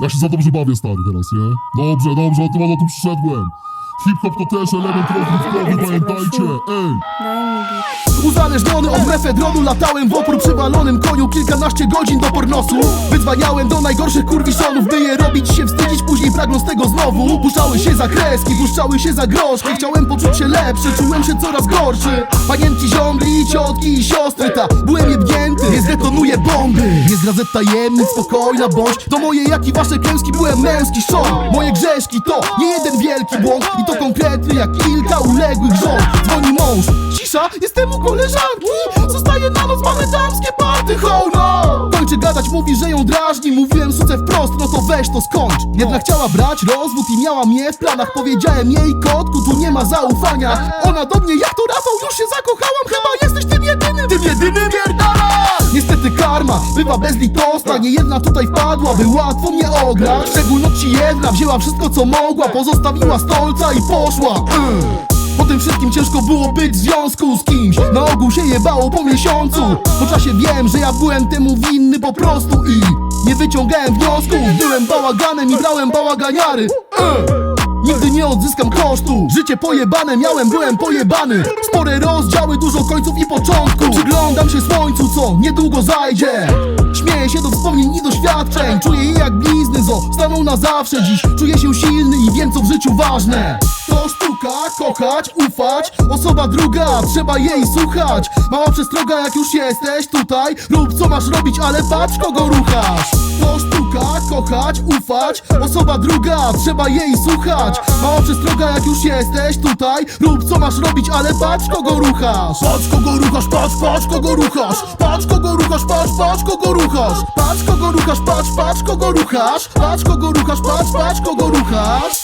Ja się za dobrze bawię, stary, teraz, nie? Dobrze, dobrze, o tym, o tym przyszedłem. Hip-hop to też element rozrywkowy, pamiętajcie, ej! Uzależniony od mefedronu Latałem w opór przywalonym koniu Kilkanaście godzin do pornosu Wydzwaniałem do najgorszych kurwiszonów By je robić się wstydzić Później pragnąc tego znowu Puszczały się za kreski, puszczały się za groszki Chciałem poczuć się lepszy, czułem się coraz gorszy Panienki, ziąbli, ciotki i siostry Ta, byłem jebnięty, Nie zdradzę tajemnic, spokojna bądź. To moje jak i wasze klęski, byłem męski szon Moje grzeszki to nie jeden wielki błąd. I to konkretny jak kilka uległych żon. Dzwoni mąż, cisza, jestem u koleżanki. Zostaje na noc, mamy damskie party, ho no. Kończy gadać, mówi, że ją drażni. Mówiłem suce wprost, no to weź to skończ. Jednak chciała brać rozwód i miała mnie w planach. Powiedziałem jej, kotku, tu nie ma zaufania. Ona do mnie, jak to Rafał, już się zakochałam. Chyba jesteś tym bywa bezlitosna Nie jedna tutaj wpadła, by łatwo mnie ograć W szczególności jedna. Wzięła wszystko co mogła Pozostawiła stolca i poszła. Po tym wszystkim ciężko było być w związku z kimś. Na ogół się jebało po miesiącu. Po czasie wiem, że ja byłem temu winny po prostu I nie wyciągałem wniosków Byłem bałaganem i brałem bałaganiary. Nigdy nie odzyskam kosztu. Życie pojebane miałem, byłem pojebany. Spore rozdziały, dużo końców i początków Przyglądam się słońcu, co niedługo zajdzie. Śmieję się do wspomnień i doświadczeń. Czuję je jak blizny, zostaną na zawsze. Dziś czuję się silny i wiem co w życiu ważne To sztuka, kochać, ufać. Osoba druga, trzeba jej słuchać. Mała przestroga jak już jesteś tutaj Rób co masz robić, ale patrz kogo ruchasz. To sztuka, kochać, ufać. Osoba druga, trzeba jej słuchać. Mała przestroga jak już jesteś tutaj Rób co masz robić, ale patrz kogo ruchasz. Patrz kogo ruchasz, patrz, patrz kogo ruchasz. Patrz kogo ruchasz, patrz, patrz kogo ruchasz. Patrz kogo ruchasz, patrz, patrz kogo ruchasz. Patrz kogo ruchasz, patrz, patrz kogo ruchasz